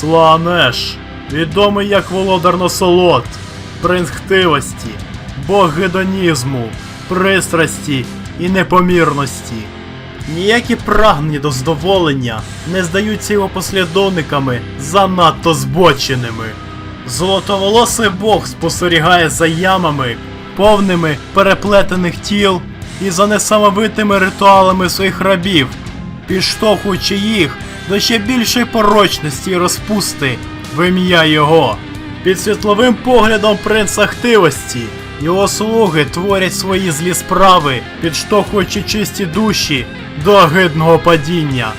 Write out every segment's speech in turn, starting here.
Сланеш, відомий як володар насолод, принц хтивості, бог гедонізму, пристрасті і непомірності. Ніякі прагнення до задоволення не здаються його послідовниками занадто збоченими. Золотоволосий бог спостерігає за ямами, повними переплетених тіл і за несамовитими ритуалами своїх рабів, підштовхуючи їх до ще більшої порочності і розпусти в ім'я його. Під світловим поглядом принца хтивості його слуги творять свої злі справи, підштовхуючи чисті душі до огидного падіння.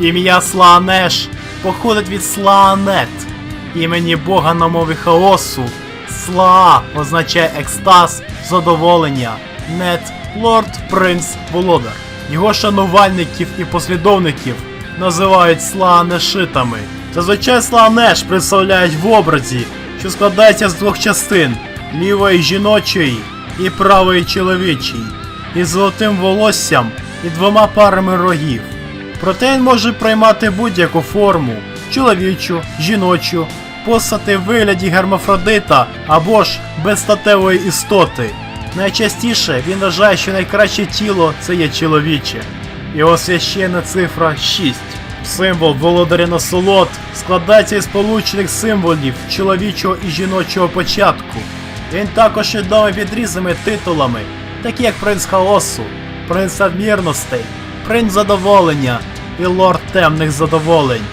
Ім'я Слаанеш походить від Слаанет, імені Бога на мові хаосу. Слаа означає екстаз, задоволення, нет лорд принц володар. Його шанувальників і послідовників називають слаанешитами. Зазвичай слаанеш представляють в образі, що складається з двох частин лівої жіночої і правої чоловічої, із золотим волоссям і двома парами рогів. Проте він може приймати будь-яку форму чоловічу, жіночу, постати в вигляді гермафродита або ж безстатевої істоти. Найчастіше він вважає, що найкраще тіло це є чоловіче. Його священна цифра 6. Символ володаря насолод складається із получених символів чоловічого і жіночого початку. Він також відомий під різними титулами, такі як принц хаосу, принц надмірностей, принц задоволення і лорд темних задоволень.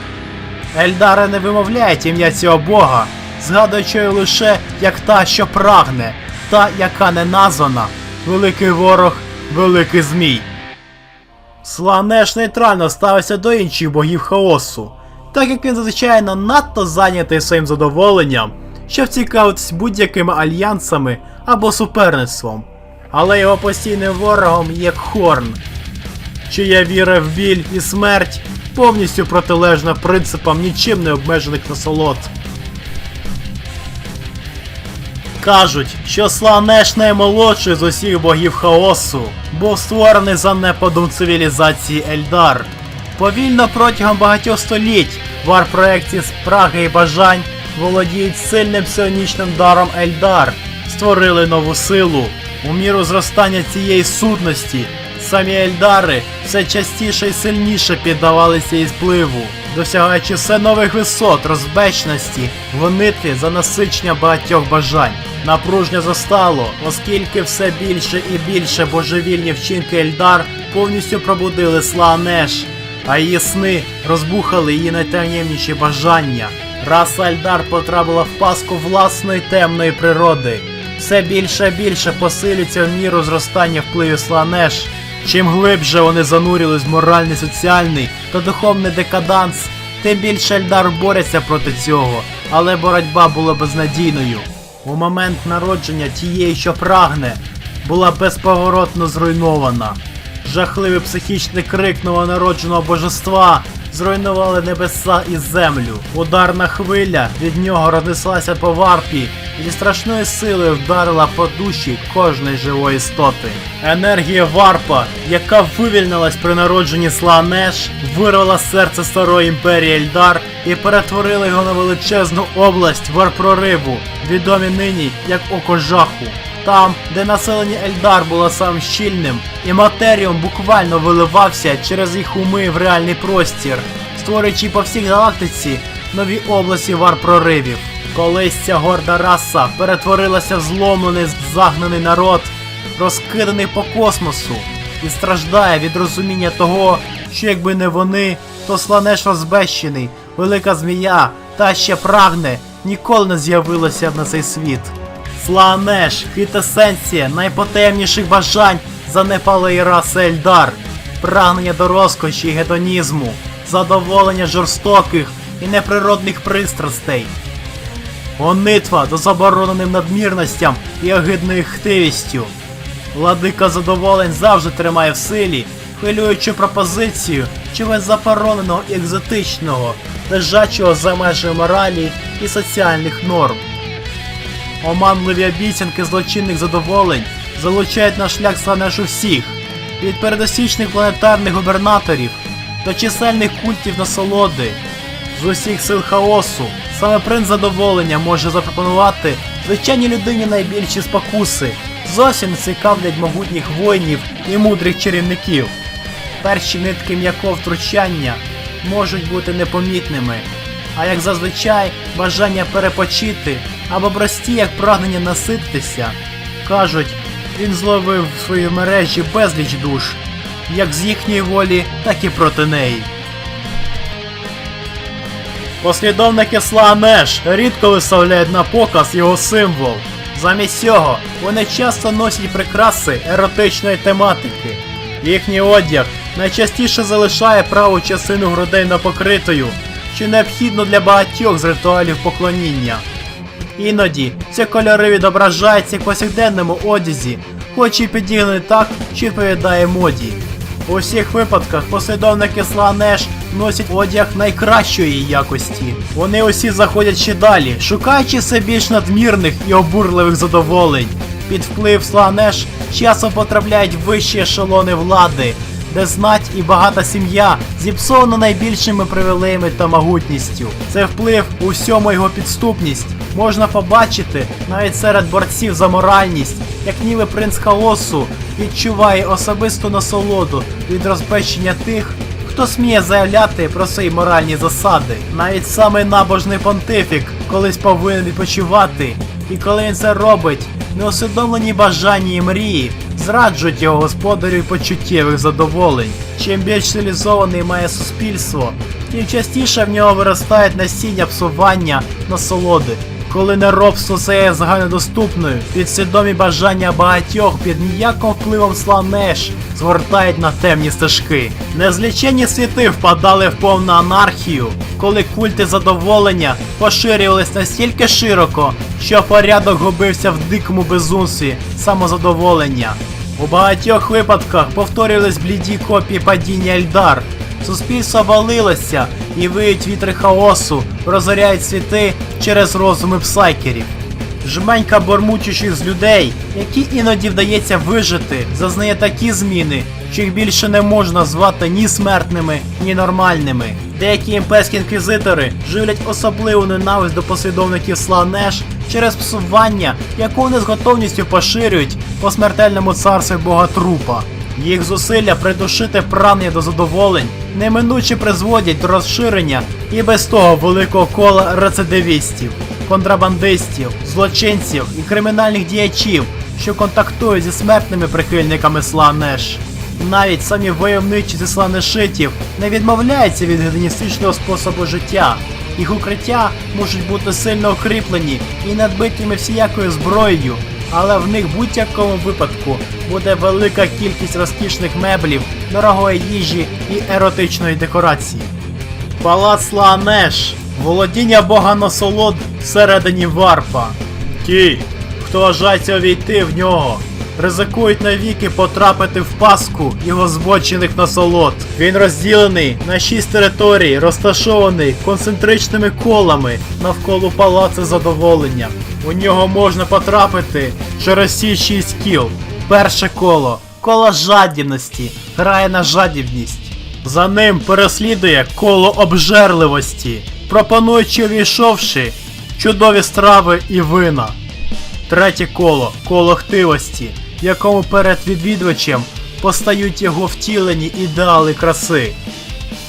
Ельдари не вимовляють ім'я цього бога, згадуючи його лише як та, що прагне, та, яка не названа, великий ворог, великий змій. Сланеш нейтрально ставиться до інших богів хаосу, так як він звичайно надто зайнятий своїм задоволенням, щоб цікавитись будь-якими альянсами або суперництвом. Але його постійним ворогом є Хорн, чия віра в біль і смерть повністю протилежна принципам нічим не обмежених насолод. Кажуть, що Сланеш наймолодший з усіх богів хаосу, був створений за занепадом цивілізації Ельдар. Повільно протягом багатьох століть вар-проекції спраги і бажань володіють сильним псионічним даром Ельдар, створили нову силу. У міру зростання цієї сутності самі Ельдари все частіше і сильніше піддавалися її впливу, досягаючи все нових висот розбечності в гонитві за насичення багатьох бажань. Напружня застало, оскільки все більше і більше божевільні вчинки Ельдар повністю пробудили Слаанеш, а її сни розбухали її найтаємніші бажання. Раса Ельдар потрапила в паску власної темної природи. Все більше і більше посилюється в міру зростання впливу Сланеш. Чим глибше вони занурились в моральний, соціальний та духовний декаданс, тим більше Ельдар бореться проти цього, але боротьба була безнадійною. У момент народження тієї, що прагне, була безповоротно зруйнована. Жахливий психічний крик новонародженого божества зруйнували небеса і землю. Ударна хвиля від нього рознеслася по варпі і зі страшною силою вдарила по душі кожної живої істоти. Енергія варпа, яка вивільнилась при народженні Сланеш, вирвала серце старої імперії Ельдар і перетворила його на величезну область варпрориву, відомі нині як Око Жаху. Там, де населення Ельдар було самим щільним, і матеріум буквально виливався через їх уми в реальний простір, створюючи по всій галактиці нові області вар-проривів. Колись ця горда раса перетворилася в зломлений загнаний народ, розкиданий по космосу, і страждає від розуміння того, що якби не вони, то сланеш розбещений, велика змія, та ще прагне, ніколи не з'явилося б на цей світ. Слаанеш, квітесенція найпотемніших бажань занепалої раси Ельдар, прагнення до розкоші і гедонізму, задоволення жорстоких і неприродних пристрастей, гонитва до забороненим надмірностям і огидною хтивістю. Владика задоволень завжди тримає в силі, хвилюючу пропозицію чогось забороненого і екзотичного, лежачого за межами моралі і соціальних норм. Оманливі обіцянки злочинних задоволень залучають на шлях Сланешу всіх, від передосічних планетарних губернаторів до чисельних культів насолоди. з усіх сил хаосу. Саме принц задоволення може запропонувати звичайній людині найбільші спокуси. Зовсім цікавлять могутніх воїнів і мудрих чарівників. Перші нитки м'якого втручання можуть бути непомітними, а як зазвичай бажання перепочити або прості як прагнення насититися. Кажуть, він зловив в своїй мережі безліч душ, як з їхньої волі, так і проти неї. Послідовники Слаанеш рідко виставляють на показ його символ. Замість цього вони часто носять прикраси еротичної тематики. Їхній одяг найчастіше залишає праву частину грудей непокритою, що необхідно для багатьох з ритуалів поклоніння. Іноді ці кольори відображаються в повсякденному одязі, хоч і підігнані так, що відповідає моді. У всіх випадках послідовники Сланеш носять одяг найкращої якості. Вони усі заходять ще далі, шукаючи все більш надмірних і обурливих задоволень. Під вплив Сланеш часом потрапляють вищі ешелони влади, де знать і багата сім'я зіпсована найбільшими привілеями та могутністю. Це вплив у всьому його підступність. Можна побачити навіть серед борців за моральність, як ніби принц хаосу відчуває особисту насолоду від розпечення тих, хто сміє заявляти про свої моральні засади. Навіть самий набожний понтифік колись повинен відпочивати, і коли він це робить, неусвідомлені бажання і мрії зраджують його господарю почуттєвих задоволень. Чим більш цивілізований має суспільство, тим частіше в нього виростають насіння псування насолоди. Коли неробство це є загальнодоступною, підсвідомі бажання багатьох під ніяким впливом сланеш згортають на темні стежки. Незліченні світи впадали в повну анархію, коли культи задоволення поширювались настільки широко, що порядок губився в дикому безумстві самозадоволення. У багатьох випадках повторювались бліді копії падіння Ельдар. Суспільство валилося і виють вітри хаосу, розоряють світи через розуми псайкерів. Жменька бормучущих з людей, які іноді вдається вижити, зазнає такі зміни, що їх більше не можна звати ні смертними, ні нормальними. Деякі імперські інквізитори живлять особливу ненависть до послідовників Сланеш через псування, яку вони з готовністю поширюють по смертельному царстві бога трупа. Їх зусилля придушити прагнення до задоволень неминуче призводять до розширення і без того великого кола рецидивістів, контрабандистів, злочинців і кримінальних діячів, що контактують зі смертними прихильниками Сланеш. Навіть самі войовничі зі сланешитів не відмовляються від гедоністичного способу життя. Їх укриття можуть бути сильно укріплені і надбитими всіякою зброєю, але в них будь-якому випадку буде велика кількість розкішних меблів, дорогої їжі і еротичної декорації. Палац Лаанеш володіння бога насолод всередині варпа. Ті, хто вважається увійти в нього, ризикують навіки потрапити в паску його збочених насолод. Він розділений на шість територій, розташований концентричними колами навколо палацу задоволення. У нього можна потрапити через ці шість кіл. Перше коло коло жадібності, грає на жадібність. За ним переслідує коло обжерливості, пропонуючи увійшовши чудові страви і вина. Третє коло коло хтивості, в якому перед відвідувачем постають його втілені ідеали краси.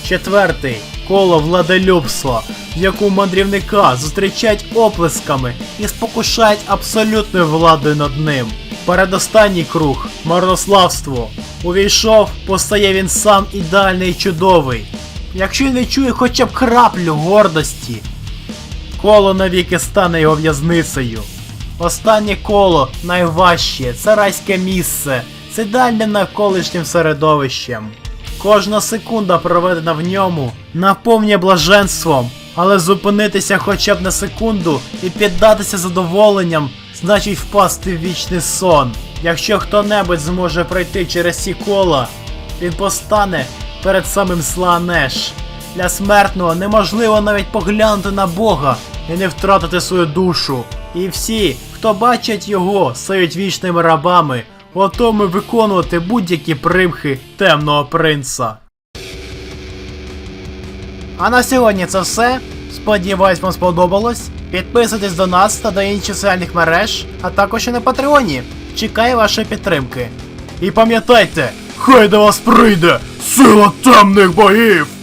Четвертий коло владелюбства, в яку мандрівника зустрічають оплесками і спокушають абсолютною владою над ним. Передостанній круг марнославство. Увійшов, постає він сам ідеальний і чудовий. Якщо він відчує хоча б краплю гордості, коло навіки стане його в'язницею. Останнє коло найважче, це райське місце, з ідеальним навколишнім середовищем. Кожна секунда, проведена в ньому, наповнює блаженством, але зупинитися хоча б на секунду і піддатися задоволенням, значить впасти в вічний сон. Якщо хто-небудь зможе пройти через ці кола, він постане перед самим Слаанеш. Для смертного неможливо навіть поглянути на Бога і не втратити свою душу. І всі, хто бачать його, стають вічними рабами, готовими виконувати будь-які примхи темного принца. А на сьогодні це все. Сподіваюсь, вам сподобалось. Підписуйтесь до нас та до інших соціальних мереж, а також і на Патреоні. Чекаю вашої підтримки. І пам'ятайте, хай до вас прийде сила темних богів!